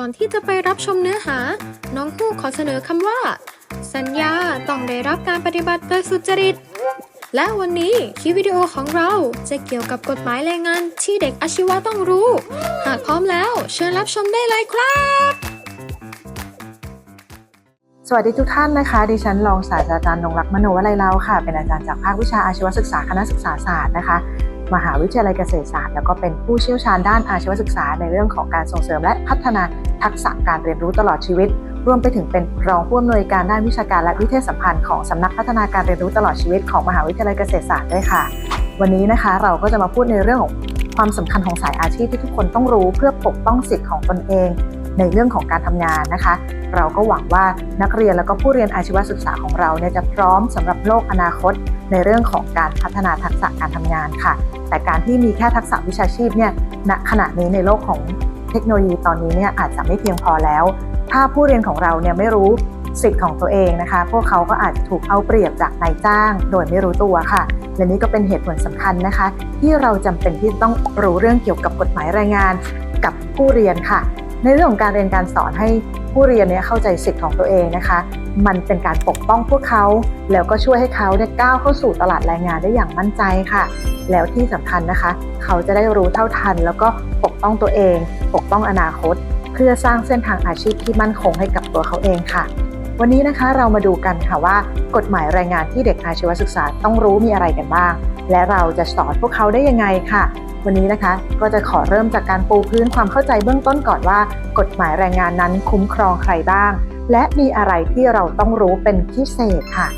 ก่อนที่จะไปรับชมเนื้อหา น้องฮูกขอเสนอคำว่า สัญญาต้องได้รับการปฏิบัติโดยสุจริต และวันนี้คลิปวิดีโอของเราจะเกี่ยวกับกฎหมายแรงงานที่เด็กอาชีวะต้องรู้ หากพร้อมแล้วเชิญรับชมได้เลยครับ สวัสดีทุกท่านนะคะ ดิฉันรองศาสตราจารย์นงรักษ์มโนวลัยเล่าค่ะ เป็นอาจารย์จากภาควิชาอาชีวศึกษาคณะศึกษาศาสตร์นะคะมหาวิทยาลัยเกษตรศาสตร์แล้วก็เป็นผู้เชี่ยวชาญด้านอาชีวศึกษาในเรื่องของการส่งเสริมและพัฒนา ทักษะการเรียนรู้ตลอดชีวิต รวมไปถึงเป็นรองผู้อำนวยการด้านวิชาการและวิเทยาสัมพันธ์ของสำนักพัฒนาการเรียนรู้ตลอดชีวิตของมหาวิทยาลัยเกษตรศาสตร์ด้วยค่ะ วันนี้นะคะเราก็จะมาพูดในเรื่องของความสำคัญของสายอาชีพที่ทุกคนต้องรู้เพื่อปกป้องสิทธิ์ของตนเอง ในเรื่องของการทำงานนะคะ เราก็หวังว่านักเรียนแล้วก็ผู้เรียนอาชีวศึกษาของเราเนี่ยจะพร้อมสำหรับโลกอนาคต ในเรื่องของการพัฒนาทักษะการทำงานค่ะ แต่การที่มีแค่ทักษะวิชาชีพเนี่ยณขณะนี้ในโลกของ เทคโนโลยีตอนนี้เนี่ยอาจจะไม่เพียงพอแล้ว ถ้าผู้เรียนของเราเนี่ยไม่รู้สิทธิ์ของตัวเองนะคะ พวกเขาก็อาจจะถูกเอาเปรียบจากนายจ้าง โดยไม่รู้ตัวค่ะ และนี่ก็เป็นเหตุผลสำคัญนะคะ ที่เราจำเป็นที่ต้องรู้เรื่องเกี่ยวกับกฎหมายแรงงาน กับผู้เรียนค่ะ ในเรื่องของการเรียนการสอนให้ ผู้เรียนเนี่ยเข้าใจสิทธิ์ของตัวเองนะคะ มันเป็นการปกป้องพวกเขา แล้วก็ช่วยให้เขาเนี่ยก้าวเข้าสู่ตลาดแรงงานได้อย่างมั่นใจค่ะ แล้วที่สำคัญนะคะ เขาจะได้รู้เท่าทัน แล้วก็ปกป้องตัวเอง ปกป้องอนาคต เพื่อสร้างเส้นทางอาชีพที่มั่นคงให้กับตัวเขาเองค่ะ วันนี้นะคะเรามาดูกันค่ะว่า กฎหมายแรงงานที่เด็กอาชีวศึกษาต้องรู้มีอะไรกันบ้าง และเราจะสอนพวกเขาได้ยังไงค่ะ วันนี้นะคะก็จะขอเริ่มจากการปูพื้นความเข้าใจเบื้องต้นก่อนว่า กฎหมายแรงงานนั้นคุ้มครองใครบ้าง และมีอะไรที่เราต้องรู้เป็นพิเศษค่ะ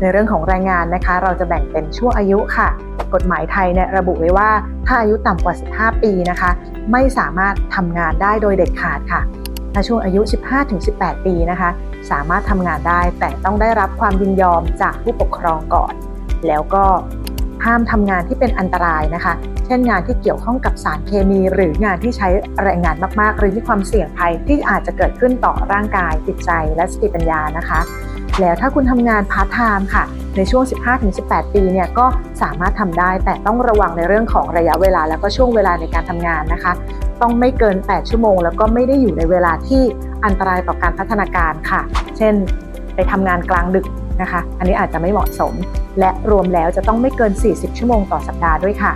ในเรื่องของแรงงานนะคะ เราจะแบ่งเป็นช่วงอายุค่ะ กฎหมายไทยเนี่ยระบุไว้ว่าถ้าอายุต่ำกว่า 15 ปีนะคะ ไม่สามารถทำงานได้โดยเด็ดขาดค่ะถ้าช่วงอายุ 15-18 ปีนะคะ สามารถทำงานได้แต่ต้องได้รับความยินยอมจากผู้ปกครองก่อน แล้วก็ห้ามทำงานที่เป็นอันตรายนะคะ เช่นงานที่เกี่ยวข้องกับสารเคมี หรืองานที่ใช้แรงงานมากๆ หรือมีความเสี่ยงภัยที่อาจจะเกิดขึ้นต่อร่างกายจิตใจและสติปัญญานะคะ แล้วถ้าคุณทำงานพาร์ทไทม์ค่ะ ในช่วง 15-18 ปีเนี่ยก็สามารถทำได้ แต่ต้องระวังในเรื่องของระยะเวลา แล้วก็ช่วงเวลาในการทำงานนะคะ ต้องไม่เกิน 8 ชั่วโมง แล้วก็ไม่ได้อยู่ในเวลาที่อันตรายต่อการพัฒนาการค่ะ เช่น ไปทำงานกลางดึกนะคะ อันนี้อาจจะไม่เหมาะสม และรวมแล้วจะต้องไม่เกิน 40 ชั่วโมงต่อสัปดาห์ด้วยค่ะ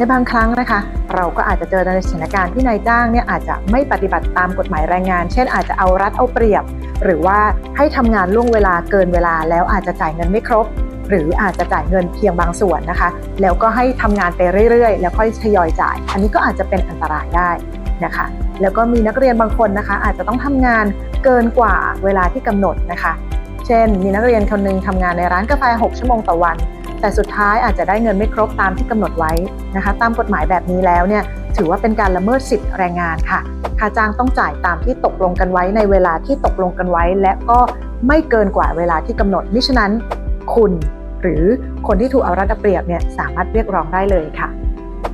ในบางครั้งนะคะ เราก็อาจจะเจอในสถานการณ์ที่นายจ้างเนี่ยอาจจะไม่ปฏิบัติตามกฎหมายแรงงาน เช่นอาจจะเอารัดเอาเปรียบ หรือว่าให้ทำงานล่วงเวลาเกินเวลาแล้วอาจจะจ่ายเงินไม่ครบ หรืออาจจะจ่ายเงินเพียงบางส่วนนะคะ แล้วก็ให้ทำงานไปเรื่อยๆ แล้วค่อยทยอยจ่าย อันนี้ก็อาจจะเป็นอันตรายได้นะคะแล้วก็มีนักเรียนบางคนนะคะ อาจจะต้องทำงานเกินกว่าเวลาที่กำหนดนะคะ เช่น มีนักเรียนคนหนึงทำงานในร้านกาแฟ 6 ชั่วโมงต่อวัน แต่สุดท้ายอาจจะได้เงินไม่ครบตามที่กำหนดไว้นะคะ ตามกฎหมายแบบนี้แล้วเนี่ยถือว่าเป็นการละเมิดสิทธิแรงงานค่ะ ค่าจ้างต้องจ่ายตามที่ตกลงกันไว้ในเวลาที่ตกลงกันไว้ และก็ไม่เกินกว่าเวลาที่กำหนดมิฉะนั้นคุณหรือคนที่ถูกเอารัดเอาเปรียบเนี่ยสามารถเรียกร้องได้เลยค่ะ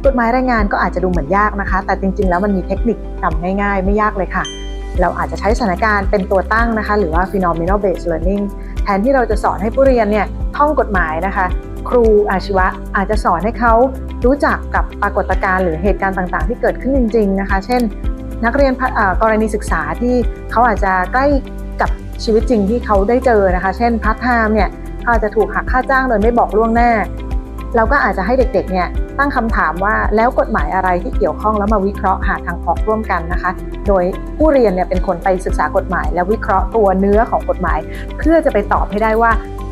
กฎหมายแรงงานก็อาจจะดูเหมือนยากนะคะ แต่จริง ๆ แล้วมันมีเทคนิคจำง่ายๆ ไม่ยากเลยค่ะ เราอาจจะใช้สถานการณ์เป็นตัวตั้งนะคะ หรือว่า phenomenal based learning แทนที่เราจะสอนให้ผู้เรียนเนี่ยท่องกฎหมายนะคะ ครูอาชีวะอาจจะสอนให้เขารู้จักกับปรากฏการณ์หรือเหตุการณ์ต่างๆ ที่เกิดขึ้นจริง ๆ นะคะ เช่น นักเรียนกรณีศึกษาที่เขาอาจจะใกล้กับชีวิตจริงที่เขาได้เจอนะคะ เช่นพาร์ทไทม์เนี่ยเขาอาจจะถูกหักค่าจ้างโดยไม่บอกล่วงหน้า เราก็อาจจะให้เด็กๆเนี่ยตั้งคำถามว่าแล้วกฎหมายอะไรที่เกี่ยวข้องแล้วมาวิเคราะห์หาทางออกร่วมกันนะคะ โดยผู้เรียนเนี่ยเป็นคนไปศึกษากฎหมาย และวิเคราะห์ตัวเนื้อของกฎหมาย เพื่อจะไปตอบให้ได้ว่า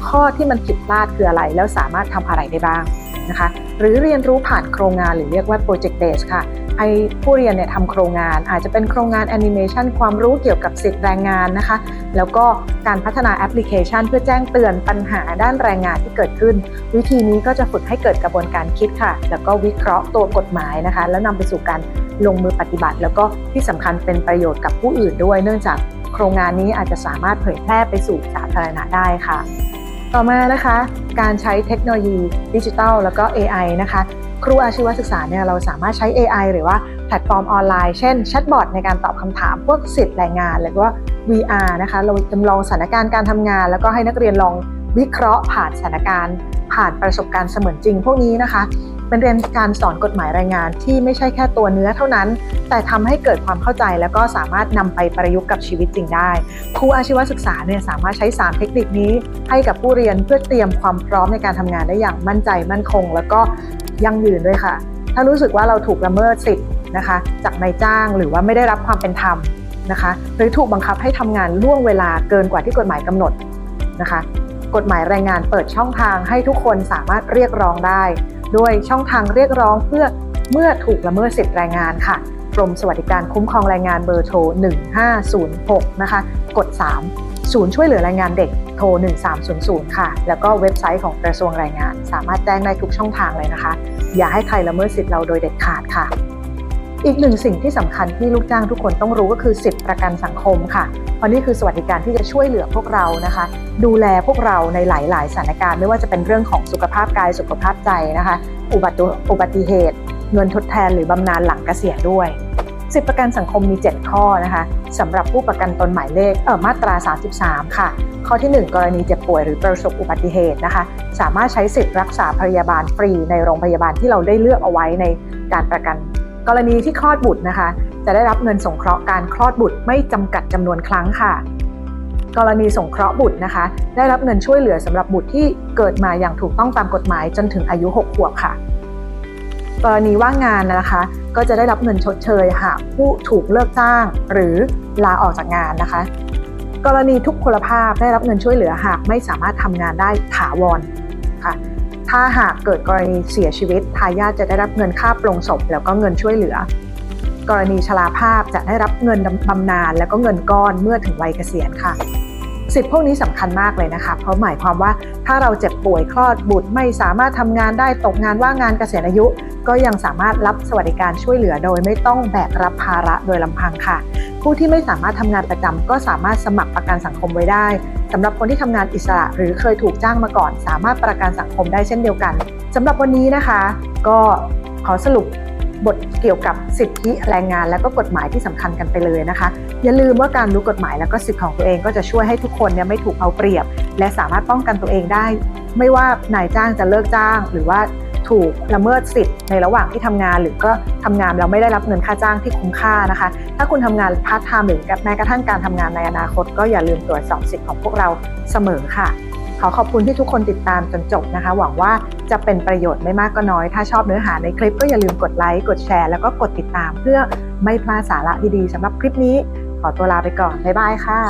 ข้อที่มันผิดพลาดคืออะไร แล้วสามารถทำอะไรได้บ้างนะคะหรือเรียนรู้ผ่านโครงงานหรือเรียกว่า project base ค่ะให้ผู้เรียนเนี่ยทำโครงงานอาจจะเป็นโครงงานแอนิเมชันความรู้เกี่ยวกับสิทธิแรงงานนะคะ แล้วก็การพัฒนาแอปพลิเคชัน เพื่อแจ้งเตือนปัญหาด้านแรงงานที่เกิดขึ้น วิธีนี้ก็จะฝึกให้เกิดกระบวนการคิดค่ะ แล้วก็วิเคราะห์ตัวกฎหมายนะคะ แล้วนำไปสู่การลงมือปฏิบัติ แล้วก็ที่สำคัญเป็นประโยชน์กับผู้อื่นด้วย เนื่องจากโครงงานนี้อาจจะสามารถเผยแพร่ไปสู่สาธารณะได้ค่ะ ต่อมานะคะการใช้เทคโนโลยีดิจิทัลแล้วก็ AI นะคะ ครูอาชีวศึกษาเนี่ยเราสามารถใช้ AI หรือว่าแพลตฟอร์มออนไลน์เช่นแชทบอทในการตอบคำถามพวกสิทธิ์แรงงานหรือว่า VR นะคะเราจำลองสถานการณ์การทำงาน แล้วก็ให้นักเรียนลองวิเคราะห์ผ่านสถานการณ์ ผ่านประสบการณ์เสมือนจริง พวกนี้นะคะ เป็นเรียนการสอนกฎหมายแรงงานที่ไม่ใช่แค่ตัวเนื้อเท่านั้น แต่ทำให้เกิดความเข้าใจแล้วก็สามารถนำไปประยุกต์กับชีวิตจริงได้ ครูอาชีวศึกษาเนี่ยสามารถใช้ 3 เทคนิคนี้ ให้กับผู้เรียนเพื่อเตรียมความพร้อมในการทำงานได้อย่างมั่นใจมั่นคง แล้วก็ยั่งยืนด้วยค่ะ ถ้ารู้สึกว่าเราถูกละเมิดสิทธิ์นะคะ จากนายจ้างหรือว่าไม่ได้รับความเป็นธรรมนะคะ หรือถูกบังคับให้ทำงานล่วงเวลาเกินกว่าที่กฎหมายกำหนดนะคะกฎหมายแรงงานเปิดช่องทางให้ทุกคนสามารถเรียกร้องได้ ด้วยช่องทางเรียกร้องเพื่อเมื่อถูกละเมิดสิทธิแรงงานค่ะกรมสวัสดิการคุ้มครองแรงงานเบอร์โทร 1506 นะคะ กด 3 ศูนย์ช่วยเหลือแรงงานเด็กโทร 1300 ค่ะ แล้วก็เว็บไซต์ของกระทรวงแรงงาน สามารถแจ้งได้ทุกช่องทางเลยนะคะ อย่าให้ใครละเมิดสิทธิ์เราโดยเด็ดขาดค่ะ อีกหนึ่งสิ่งที่สำคัญที่ลูกจ้างทุกคนต้องรู้ก็คือสิทธิประกันสังคมค่ะ เพราะนี่คือสวัสดิการที่จะช่วยเหลือพวกเรานะคะ ดูแลพวกเราในหลาย ๆ สถานการณ์ ไม่ว่าจะเป็นเรื่องของสุขภาพกายสุขภาพใจนะคะ อุบัติอุบัติเหตุ เงินทดแทนหรือบำนาญหลังเกษียณด้วยสิทธิประกันสังคมมี 7 ข้อนะคะสำหรับผู้ประกันตนหมายเลขเออมาตรา 33 ค่ะ ข้อทีหนึ่1 กรณีเจ็บป่วยหรือประสบอุบัติเหตุนะคะ สามารถใช้สิทธิ์รักษาพยาบาลฟรีในโรงพยาบาลที่เราได้เลือกเอาไว้ในการประกัน กรณีที่คลอดบุตรนะคะ จะได้รับเงินสงเคราะห์การคลอดบุตรไม่จำกัดจำนวนครั้งค่ะ กรณีสงเคราะห์บุตรนะคะ ได้รับเงินช่วยเหลือสำหรับบุตรที่เกิดมาอย่างถูกต้องตามกฎหมายจนถึงอายุ 6 ขวบค่ะ กรณีว่างงานนะคะ ก็จะได้รับเงินชดเชยหากผู้ถูกเลิกจ้าง หรือลาออกจากงานนะคะ กรณีทุกพลภาพได้รับเงินช่วยเหลือหากไม่สามารถทำงานได้ถาวรค่ะ ถ้าหากเกิดกรณีเสียชีวิตทายาทจะได้รับเงินค่าปลงศพ แล้วก็เงินช่วยเหลือ กรณีชราภาพจะได้รับเงินบำนาญแล้วก็เงินก้อนเมื่อถึงวัยเกษียณค่ะ สิทธิพวกนี้สำคัญมากเลยนะคะ เพราะหมายความว่าถ้าเราเจ็บป่วยคลอดบุตรไม่สามารถทำงานได้ตกงานว่างงานเกษียณอายุ ก็ยังสามารถรับสวัสดิการช่วยเหลือโดยไม่ต้องแบกรับภาระโดยลำพังค่ะ ผู้ที่ไม่สามารถทำงานประจำก็สามารถสมัครประกันสังคมไว้ได้สำหรับคนที่ทำงานอิสระ หรือเคยถูกจ้างมาก่อน สามารถประกันสังคมได้เช่นเดียวกันสำหรับวันนี้นะคะ ก็ขอสรุป บทเกี่ยวกับสิทธิแรงงานและก็กฎหมายที่สำคัญกันไปเลยนะคะ อย่าลืมว่าการรู้กฎหมายและก็สิทธิของตัวเองก็จะช่วยให้ทุกคนเนี่ยไม่ถูกเอาเปรียบ และสามารถป้องกันตัวเองได้ ไม่ว่านายจ้างจะเลิกจ้าง หรือว่าถูกละเมิดสิทธิ์ในระหว่างที่ทำงาน หรือก็ทำงานแล้วไม่ได้รับเงินค่าจ้างที่คุ้มค่านะคะ ถ้าคุณทำงานพาร์ทไทม์หรือแม้กระทั่งการทำงานในอนาคต ก็อย่าลืมตรวจสอบสิทธิ์ของพวกเราเสมอค่ะ ขอขอบคุณที่ทุกคนติดตามจนจบนะคะ หวังว่าจะเป็นประโยชน์ไม่มากก็น้อย ถ้าชอบเนื้อหาในคลิปก็อย่าลืมกดไลค์กดแชร์แล้วก็กดติดตาม เพื่อไม่พลาดสาระดีๆสำหรับคลิปนี้ ขอตัวลาไปก่อนบ๊ายบายค่ะ